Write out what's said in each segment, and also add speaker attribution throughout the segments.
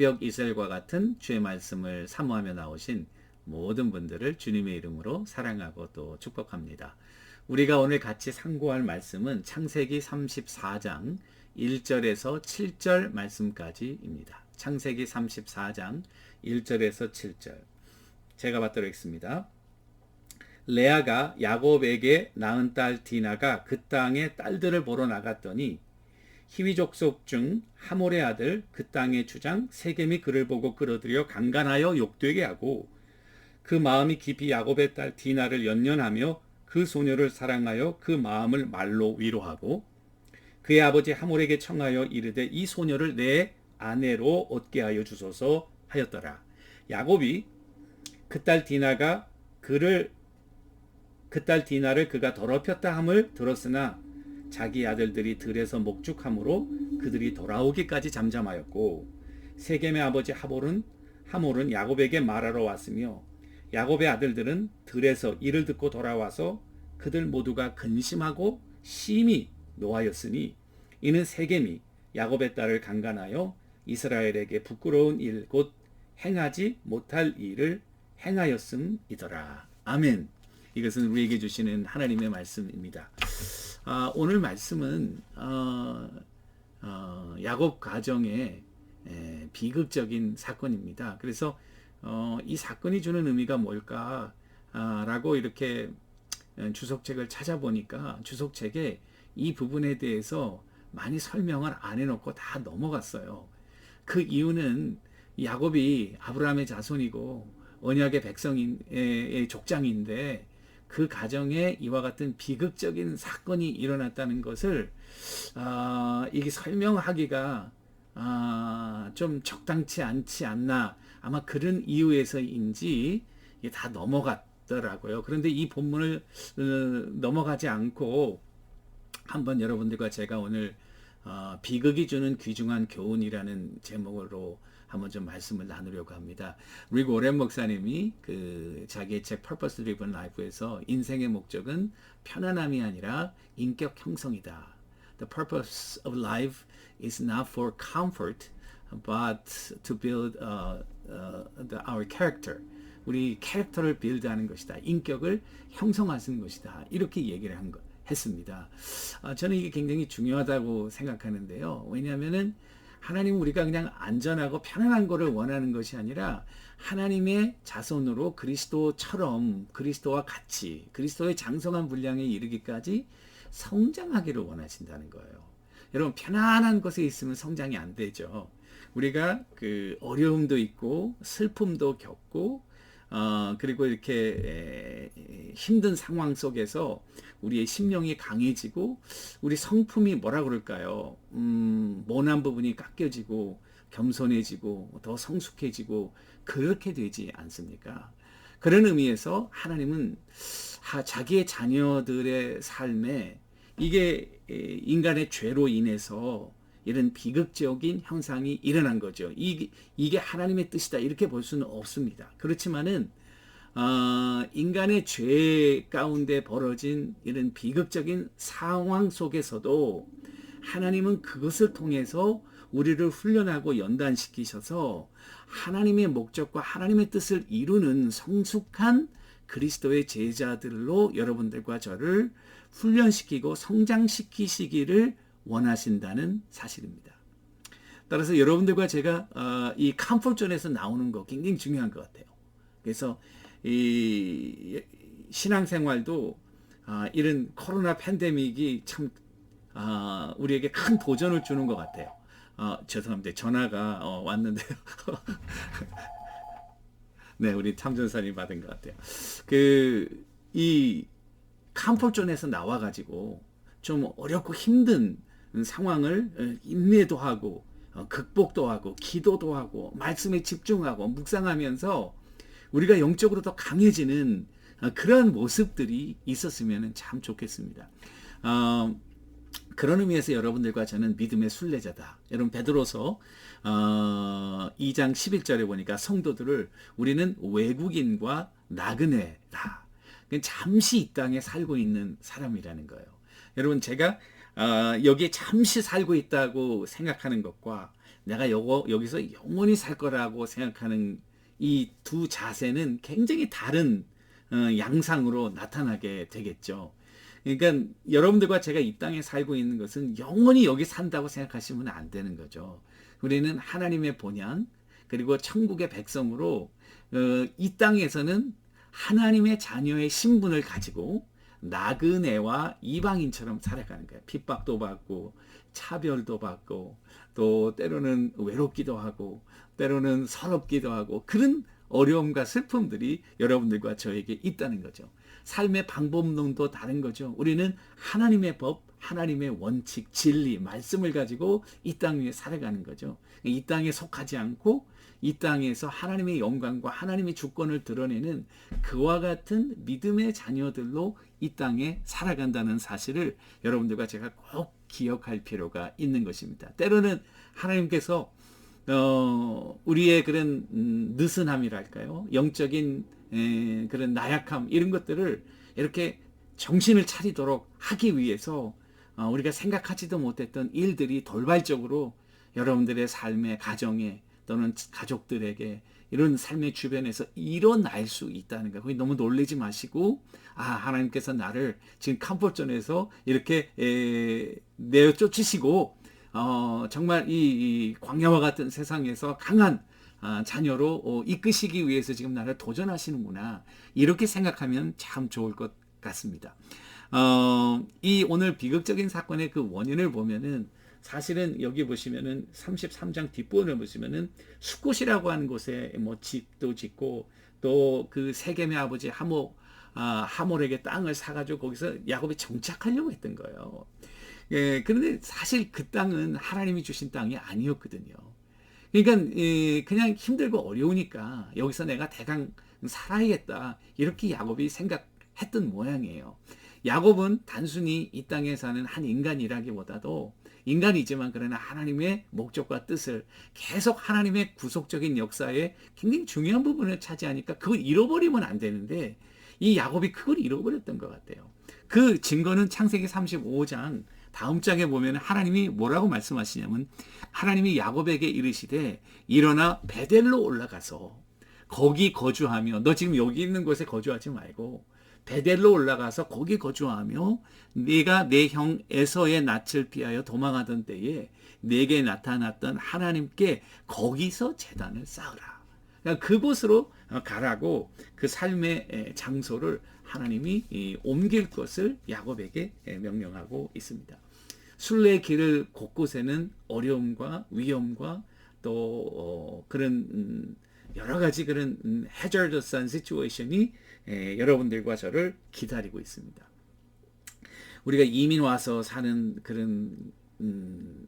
Speaker 1: 새벽 이슬과 같은 주의 말씀을 사모하며 나오신 모든 분들을 주님의 이름으로 사랑하고 또 축복합니다. 우리가 오늘 같이 상고할 말씀은 창세기 34장 1절에서 7절 말씀까지입니다. 창세기 34장 1절에서 7절. 제가 받도록 하겠습니다. 레아가 야곱에게 낳은 딸 디나가 그 땅의 딸들을 보러 나갔더니 히위 족 속 중 하몰의 아들 그 땅의 주장 세겜이 그를 보고 끌어들여 강간하여 욕되게 하고 그 마음이 깊이 야곱의 딸 디나를 연연하며 그 소녀를 사랑하여 그 마음을 말로 위로하고 그의 아버지 하몰에게 청하여 이르되 이 소녀를 내 아내로 얻게 하여 주소서 하였더라. 야곱이 그 딸 디나가 그를 그 딸 디나를 그가 더럽혔다 함을 들었으나 자기 아들들이 들에서 목축함으로 그들이 돌아오기까지 잠잠하였고 세겜의 아버지 하몰은 하몰은 야곱에게 말하러 왔으며 야곱의 아들들은 들에서 이를 듣고 돌아와서 그들 모두가 근심하고 심히 노하였으니 이는 세겜이 야곱의 딸을 강간하여 이스라엘에게 부끄러운 일 곧 행하지 못할 일을 행하였음이더라. 아멘. 이것은 우리에게 주시는 하나님의 말씀입니다. 아, 오늘 말씀은 어, 어, 야곱 가정의 에, 비극적인 사건입니다. 그래서 어, 이 사건이 주는 의미가 뭘까라고 아, 이렇게 주석책을 찾아보니까 주석책에 이 부분에 대해서 많이 설명을 안 해놓고 다 넘어갔어요. 그 이유는 야곱이 아브라함의 자손이고 언약의 백성의 족장인데 그 가정에 이와 같은 비극적인 사건이 일어났다는 것을 아, 이게 설명하기가 아, 좀 적당치 않지 않나 아마 그런 이유에서인지 다 넘어갔더라고요. 그런데 이 본문을 어, 넘어가지 않고 한번 여러분들과 제가 오늘 어, 비극이 주는 귀중한 교훈이라는 제목으로 한번 좀 말씀을 나누려고 합니다. 릭 오렌 목사님이 그 자기의 책 Purpose Driven Life에서 인생의 목적은 편안함이 아니라 인격 형성이다. The purpose of life is not for comfort, but to build uh, uh, the, our character. 우리 캐릭터를 빌드하는 것이다. 인격을 형성하는 것이다. 이렇게 얘기를 한 것. 했습니다. 아, 저는 이게 굉장히 중요하다고 생각하는데요. 왜냐하면은 하나님은 우리가 그냥 안전하고 편안한 것을 원하는 것이 아니라 하나님의 자손으로 그리스도처럼 그리스도와 같이 그리스도의 장성한 분량에 이르기까지 성장하기를 원하신다는 거예요. 여러분 편안한 곳에 있으면 성장이 안 되죠. 우리가 그 어려움도 있고 슬픔도 겪고 어, 그리고 이렇게 에, 힘든 상황 속에서 우리의 심령이 강해지고 우리 성품이 뭐라 그럴까요? 음, 모난 부분이 깎여지고 겸손해지고 더 성숙해지고 그렇게 되지 않습니까? 그런 의미에서 하나님은 자기의 자녀들의 삶에 이게 인간의 죄로 인해서 이런 비극적인 현상이 일어난 거죠. 이게, 이게 하나님의 뜻이다. 이렇게 볼 수는 없습니다. 그렇지만은, 어, 인간의 죄 가운데 벌어진 이런 비극적인 상황 속에서도 하나님은 그것을 통해서 우리를 훈련하고 연단시키셔서 하나님의 목적과 하나님의 뜻을 이루는 성숙한 그리스도의 제자들로 여러분들과 저를 훈련시키고 성장시키시기를 원하신다는 사실입니다. 따라서 여러분들과 제가 어, 이 컴포트존에서 나오는 거 굉장히 중요한 것 같아요. 그래서 이 신앙생활도 아, 이런 코로나 팬데믹이 참 아, 우리에게 큰 도전을 주는 것 같아요. 어, 죄송합니다. 전화가 어, 왔는데요. 네, 우리 참전사님 받은 것 같아요. 그, 이 컴포트존에서 나와가지고 좀 어렵고 힘든 상황을 어, 인내도 하고 어, 극복도 하고 기도도 하고 말씀에 집중하고 묵상하면서 우리가 영적으로 더 강해지는 어, 그런 모습들이 있었으면 참 좋겠습니다. 어, 그런 의미에서 여러분들과 저는 믿음의 순례자다. 여러분 베드로서 어, 2장 11절에 보니까 성도들을 우리는 외국인과 나그네다. 잠시 이 땅에 살고 있는 사람이라는 거예요. 여러분 제가 어, 여기에 잠시 살고 있다고 생각하는 것과 내가 요거, 여기서 영원히 살 거라고 생각하는 이 두 자세는 굉장히 다른 어, 양상으로 나타나게 되겠죠. 그러니까 여러분들과 제가 이 땅에 살고 있는 것은 영원히 여기 산다고 생각하시면 안 되는 거죠. 우리는 하나님의 본향 그리고 천국의 백성으로 어, 이 땅에서는 하나님의 자녀의 신분을 가지고 나그네와 이방인처럼 살아가는 거예요. 핍박도 받고 차별도 받고 또 때로는 외롭기도 하고 때로는 서럽기도 하고 그런 어려움과 슬픔들이 여러분들과 저에게 있다는 거죠. 삶의 방법론도 다른 거죠. 우리는 하나님의 법, 하나님의 원칙, 진리, 말씀을 가지고 이 땅 위에 살아가는 거죠. 이 땅에 속하지 않고 이 땅에서 하나님의 영광과 하나님의 주권을 드러내는 그와 같은 믿음의 자녀들로 이 땅에 살아간다는 사실을 여러분들과 제가 꼭 기억할 필요가 있는 것입니다. 때로는 하나님께서 어, 우리의 그런 음, 느슨함이랄까요? 영적인 에, 그런 나약함 이런 것들을 이렇게 정신을 차리도록 하기 위해서 어, 우리가 생각하지도 못했던 일들이 돌발적으로 여러분들의 삶의 가정에 또는 가족들에게 이런 삶의 주변에서 일어날 수 있다는 거. 거기 너무 놀라지 마시고 아 하나님께서 나를 지금 캄포전에서 이렇게 에, 내어 쫓으시고 어, 정말 이, 이 광야와 같은 세상에서 강한 아, 자녀로 어, 이끄시기 위해서 지금 나를 도전하시는구나 이렇게 생각하면 참 좋을 것 같습니다. 어, 이 오늘 비극적인 사건의 그 원인을 보면은 사실은 여기 보시면은 33장 뒷부분을 보시면은 수꽃이라고 하는 곳에 뭐 집도 짓고 또 그 세겜의 아버지 하모 아, 하몰에게 땅을 사가지고 거기서 야곱이 정착하려고 했던 거예요. 예, 그런데 사실 그 땅은 하나님이 주신 땅이 아니었거든요. 그러니까 예, 그냥 힘들고 어려우니까 여기서 내가 대강 살아야겠다 이렇게 야곱이 생각했던 모양이에요. 야곱은 단순히 이 땅에 사는 한 인간이라기보다도 인간이지만 그러나 하나님의 목적과 뜻을 계속 하나님의 구속적인 역사에 굉장히 중요한 부분을 차지하니까 그걸 잃어버리면 안 되는데 이 야곱이 그걸 잃어버렸던 것 같아요. 그 증거는 창세기 35장 다음 장에 보면 하나님이 뭐라고 말씀하시냐면 하나님이 야곱에게 이르시되 일어나 베델로 올라가서 거기 거주하며 너 지금 여기 있는 곳에 거주하지 말고 베델로 올라가서 거기 거주하며 네가 내 형 에서의 낯을 피하여 도망하던 때에 내게 나타났던 하나님께 거기서 재단을 쌓으라. 그러니까 그곳으로 가라고 그 삶의 장소를 하나님이 옮길 것을 야곱에게 명령하고 있습니다. 순례의 길을 곳곳에는 어려움과 위험과 또 어, 그런 음, 여러 가지 그런 해저더스한 시츄에이션이 여러분들과 저를 기다리고 있습니다. 우리가 이민 와서 사는 그런 음,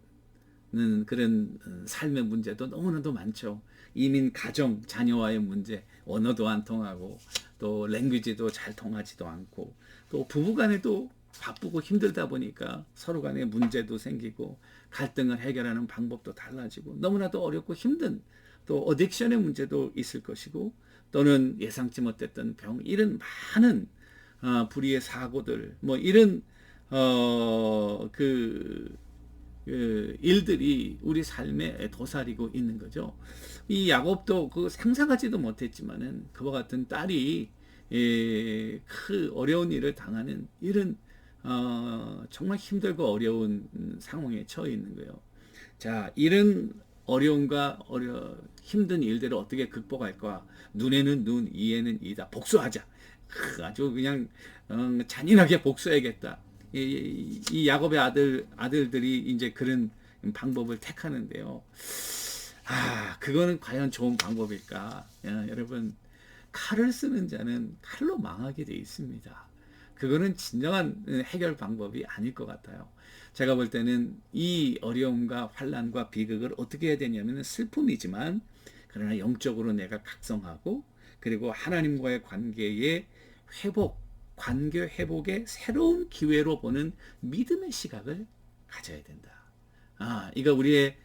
Speaker 1: 그런 삶의 문제도 너무나도 많죠. 이민 가정 자녀와의 문제, 언어도 안 통하고 또 랭귀지도 잘 통하지도 않고 또 부부간에도 바쁘고 힘들다 보니까 서로 간에 문제도 생기고 갈등을 해결하는 방법도 달라지고 너무나도 어렵고 힘든 또 어딕션의 문제도 있을 것이고 또는 예상치 못했던 병 이런 많은 어, 불의의 사고들 뭐 이런 어, 그, 그 일들이 우리 삶에 도사리고 있는 거죠. 이 야곱도 그 상상하지도 못했지만은 그와 같은 딸이 예, 그 어려운 일을 당하는 이런 어, 정말 힘들고 어려운 상황에 처해 있는 거예요. 자, 이런 어려움과 어려 힘든 일들을 어떻게 극복할까? 눈에는 눈, 이에는 이다. 복수하자. 아주 그냥 어, 잔인하게 복수해야겠다. 이, 이 야곱의 아들 아들들이 이제 그런 방법을 택하는데요. 아, 그거는 과연 좋은 방법일까? 야, 여러분, 칼을 쓰는 자는 칼로 망하게 돼 있습니다. 그거는 진정한 해결 방법이 아닐 것 같아요. 제가 볼 때는 이 어려움과 환란과 비극을 어떻게 해야 되냐면 슬픔이지만 그러나 영적으로 내가 각성하고 그리고 하나님과의 관계의 회복, 관계 회복의 새로운 기회로 보는 믿음의 시각을 가져야 된다. 아, 이거 우리의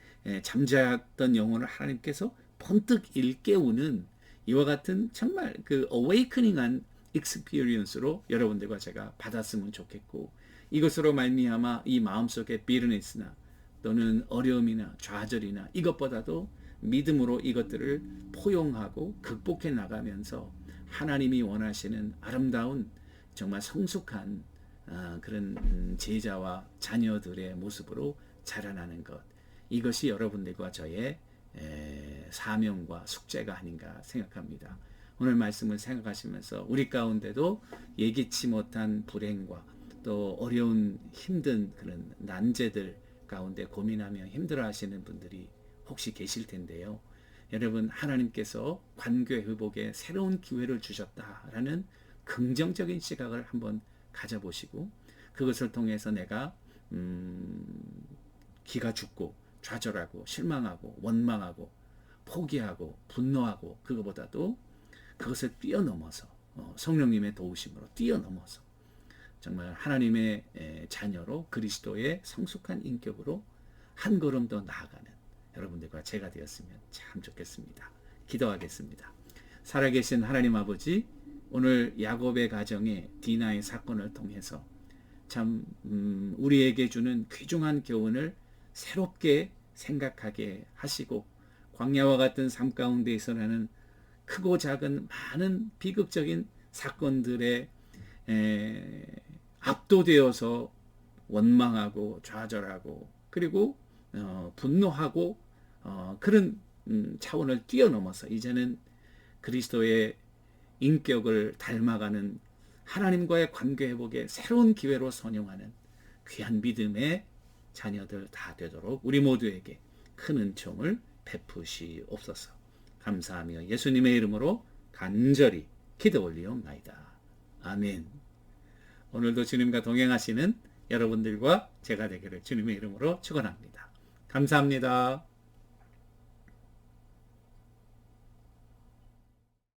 Speaker 1: 잠자던 영혼을 하나님께서 번뜩 일깨우는 이와 같은 정말 그 어웨이크닝한 익스피리언스로 여러분들과 제가 받았으면 좋겠고 이것으로 말미암아 이 마음속에 비르네스나 또는 어려움이나 좌절이나 이것보다도 믿음으로 이것들을 포용하고 극복해 나가면서 하나님이 원하시는 아름다운 정말 성숙한 아, 그런 음, 제자와 자녀들의 모습으로 자라나는 것 이것이 여러분들과 저의 에, 사명과 숙제가 아닌가 생각합니다. 오늘 말씀을 생각하시면서 우리 가운데도 예기치 못한 불행과 또 어려운 힘든 그런 난제들 가운데 고민하며 힘들어하시는 분들이 혹시 계실 텐데요. 여러분 하나님께서 관계 회복에 새로운 기회를 주셨다라는 긍정적인 시각을 한번 가져보시고 그것을 통해서 내가 음, 기가 죽고 좌절하고 실망하고 원망하고 포기하고 분노하고 그거보다도 그것을 뛰어넘어서 어, 성령님의 도우심으로 뛰어넘어서 정말 하나님의 에, 자녀로 그리스도의 성숙한 인격으로 한 걸음 더 나아가는 여러분들과 제가 되었으면 참 좋겠습니다. 기도하겠습니다. 살아계신 하나님 아버지 오늘 야곱의 가정에 디나의 사건을 통해서 참 음, 우리에게 주는 귀중한 교훈을 새롭게 생각하게 하시고 광야와 같은 삶 가운데에서 나는 크고 작은 많은 비극적인 사건들에 에, 압도되어서 원망하고 좌절하고 그리고 어, 분노하고 어, 그런 음, 차원을 뛰어넘어서 이제는 그리스도의 인격을 닮아가는 하나님과의 관계 회복의 새로운 기회로 선용하는 귀한 믿음의 자녀들 다 되도록 우리 모두에게 큰 은총을 베푸시옵소서. 감사하며 예수님의 이름으로 간절히 기도 올리옵나이다. 아멘. 오늘도 주님과 동행하시는 여러분들과 제가 되기를 주님의 이름으로 축원합니다. 감사합니다.